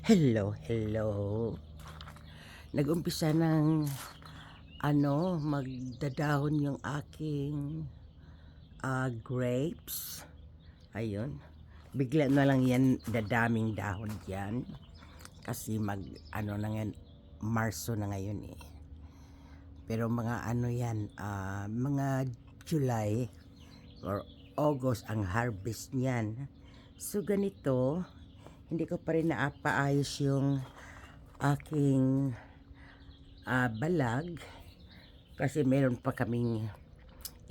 Hello, hello. Nag-umpisa ng ano, magdadahon yung aking ah, grapes. Ayun. Bigla na lang yan, dadaming dahon yan. Kasi mag, ano na yan, Marso na ngayon eh. Pero mga ano yan, ah, mga July or August ang harvest niyan. So ganito, hindi ko pa rin naapaayos yung aking ah, balag kasi meron pa kaming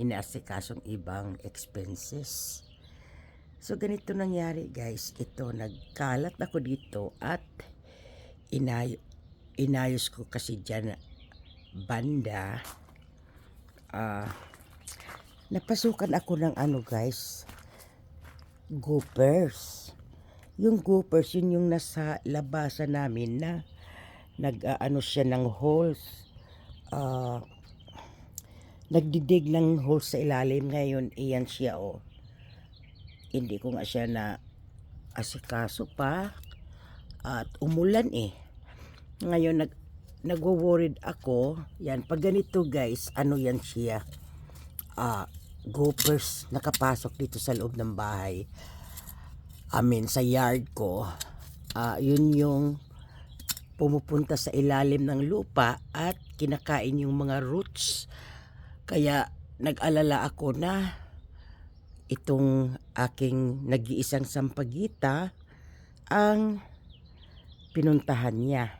inaasikasong ibang expenses. So ganito nangyari guys, ito nagkalat ako dito at inay inayos ko kasi dyan banda. Ah napasukan ako ng ano guys goopers yung goopers yun yung nasa labasan namin na nag ah, ano siya ng holes. Ah nagdidig ng holes sa ilalim. Ngayon iyan siya oh. Hindi ko nga siya na asikaso pa at umulan eh. Ngayon nag nagwo-worried ako. Yan pag ganito guys ano yan siya? Ah goopers nakapasok dito sa loob ng bahay I mean, sa yard ko, ah, yun yung pumupunta sa ilalim ng lupa at kinakain yung mga roots. Kaya nag-alala ako na itong aking nag-iisang sampagita ang pinuntahan niya.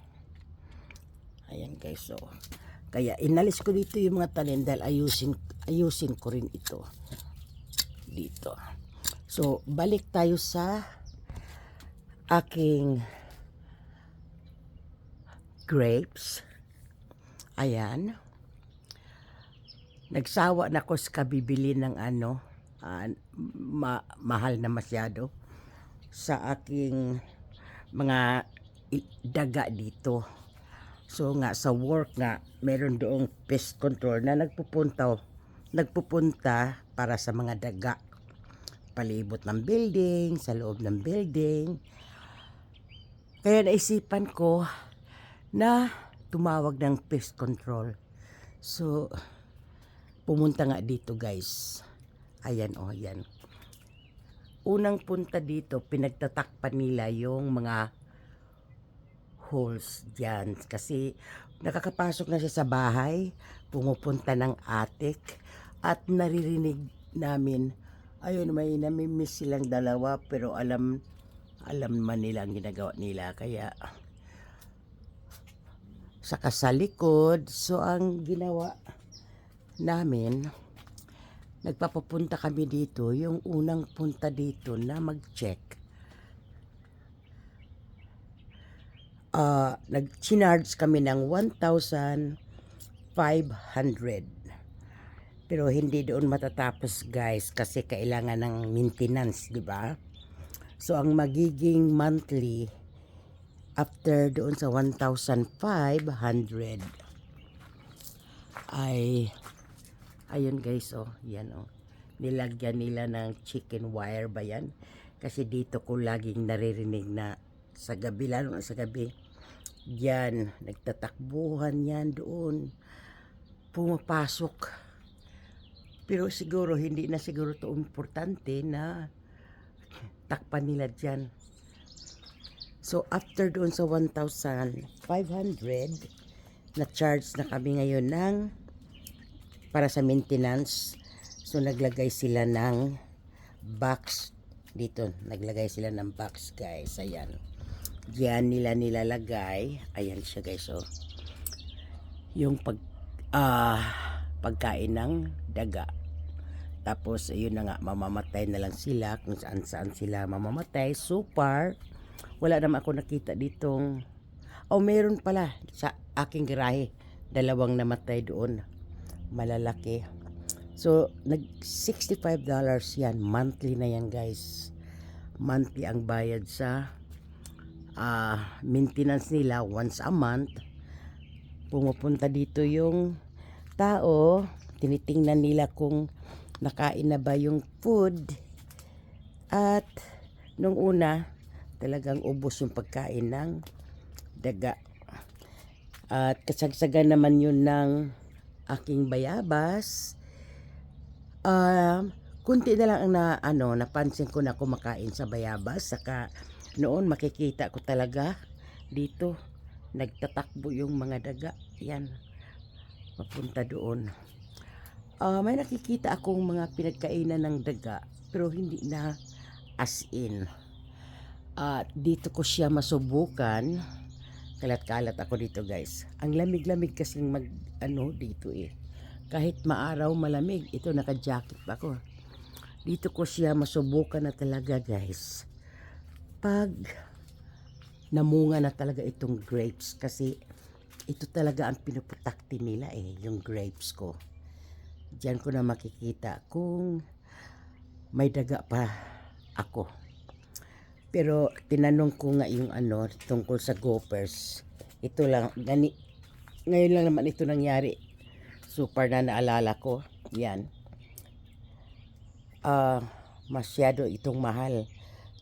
Ayan guys, so. Kaya inalis ko dito yung mga tanim dahil ayusin, ayusin ko rin ito. Dito. So, balik tayo sa aking grapes. Ayan. Nagsawa na ko sa kabibili ng ano, ah, ma- mahal na masyado sa aking mga daga dito. So nga sa work nga meron doong pest control na nagpupunta nagpupunta para sa mga daga palibot ng building, sa loob ng building. Kaya naisipan ko na tumawag ng pest control. So, pumunta nga dito guys. Ayan o, oh, ayan. Unang punta dito, pinagtatakpan nila yung mga holes dyan. Kasi nakakapasok na siya sa bahay, pumupunta ng attic, at naririnig namin ayun may namimiss silang dalawa pero alam alam man nila ang ginagawa nila. Kaya sa likod so ang ginawa namin nagpapapunta kami dito yung unang punta dito na mag-check. Uh, nag-charge kami ng 1,500 pero hindi doon matatapos guys kasi kailangan ng maintenance, di ba? So ang magiging monthly after doon sa 1,500 ay ayun guys oh, yan oh. Nilagyan nila ng chicken wire ba yan? Kasi dito ko laging naririnig na sa gabi, lalo sa gabi, yan, nagtatakbuhan yan doon. Pumapasok pero siguro hindi na siguro to importante na takpan nila dyan. So after doon sa 1,500 na charge na kami ngayon ng para sa maintenance. So naglagay sila ng box dito. Naglagay sila ng box guys. Ayan. Diyan nila nilalagay. Ayan siya guys. So, yung pag ah pagkain ng daga. Tapos, ayun na nga, mamamatay na lang sila kung saan saan sila mamamatay. So far, wala naman ako nakita ditong, oh meron pala sa aking garahe, dalawang namatay doon. Malalaki. So, nag $65 yan. Monthly na yan guys. Monthly ang bayad sa uh, maintenance nila once a month. Pumupunta dito yung tao, tinitingnan nila kung nakain na ba yung food at nung una talagang ubos yung pagkain ng daga. At kasagsagan naman yun ng aking bayabas. Um, kunti na lang ang na, ano, napansin ko na kumakain sa bayabas. Saka noon makikita ko talaga dito nagtatakbo yung mga daga. Yan. Papunta doon. Ah, may nakikita akong mga pinagkainan ng daga pero hindi na as in. At dito ko siya masubukan. Kalat-kalat ako dito guys. Ang lamig-lamig kasi mag ano dito eh. Kahit maaraw malamig, ito naka-jacket pa ako. Dito ko siya masubukan na talaga guys. Pag namunga na talaga itong grapes kasi ito talaga ang pinuputakti nila eh, yung grapes ko. Diyan ko na makikita kung may daga pa ako. Pero tinanong ko nga yung ano tungkol sa gophers. Ito lang, gani, ngayon lang naman ito nangyari. Super na naalala ko. Yan. Ah, masyado itong mahal.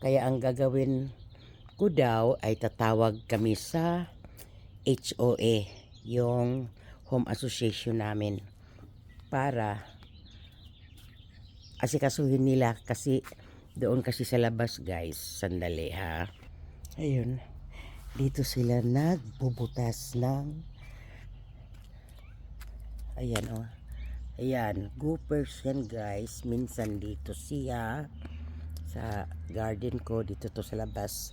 Kaya ang gagawin ko daw ay tatawag kami sa HOA, yung home association namin para asikasuhin nila kasi doon kasi sa labas guys sandali ha? Ayun. Dito sila nagbubutas ng ayan oh. Ayan goopers yan guys. Minsan dito siya sa garden ko dito to sa labas.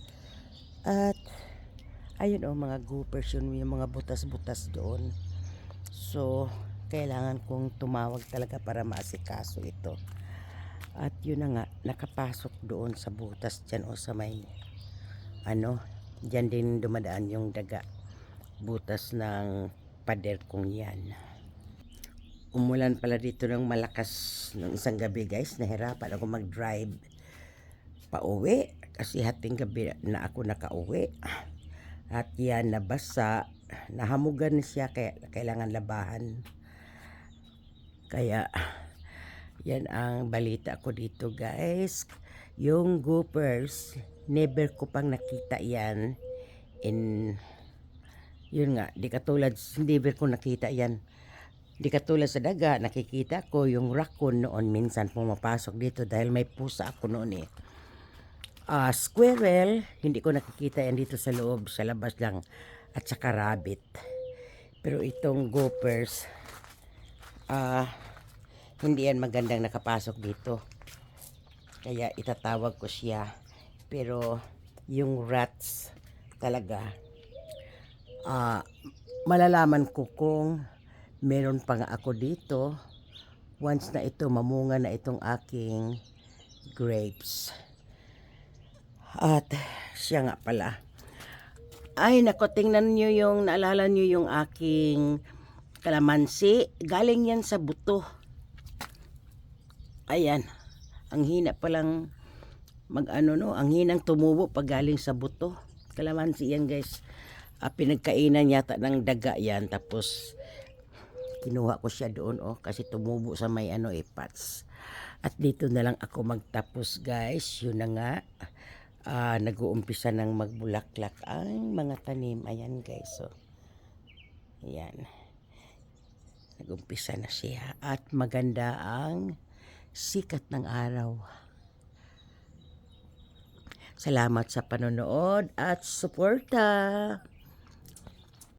At ayun oh mga goopers yun yung mga butas-butas doon. So kailangan kong tumawag talaga para maasikaso ito at yun na nga, nakapasok doon sa butas dyan o sa may, ano, dyan din dumadaan yung daga. Butas ng pader kong yan. Umulan pala dito ng malakas ng isang gabi guys. Nahirapan ako mag-drive pa uwi. Kasi hating gabi na ako nakauwi. At yan, nabasa. Nahamugan siya kaya kailangan labahan. Kaya, yan ang balita ko dito guys. Yung goopers, never ko pang nakita yan. In, yun nga, di katulad, never ko nakita yan. Di katulad sa daga, nakikita ko yung raccoon noon minsan pumapasok dito dahil may pusa ako noon eh. Ah, squirrel, hindi ko nakikita yan dito sa loob, sa labas lang. At saka rabbit. Pero itong gophers, ah, hindi yan magandang nakapasok dito. Kaya itatawag ko siya. Pero yung rats talaga, ah, malalaman ko kung meron pa nga ako dito once na ito mamunga na itong aking grapes. At siya nga pala. Ay, nako, tingnan nyo yung, naalala nyo yung aking kalamansi. Galing yan sa buto. Ayan. Ang hina palang mag ano no, ang hinang tumubo pag galing sa buto. Kalamansi yan guys. Ah, pinagkainan yata ng daga yan. Tapos kinuha ko siya doon oh kasi tumubo sa may ano eh pots. At dito na lang ako magtapos guys. Yun na nga. Ah, nag-uumpisa ng magbulaklak ang mga tanim. Ayan guys. So, ayan. Nag-umpisa na siya. At maganda ang sikat ng araw. Salamat sa panonood at suporta.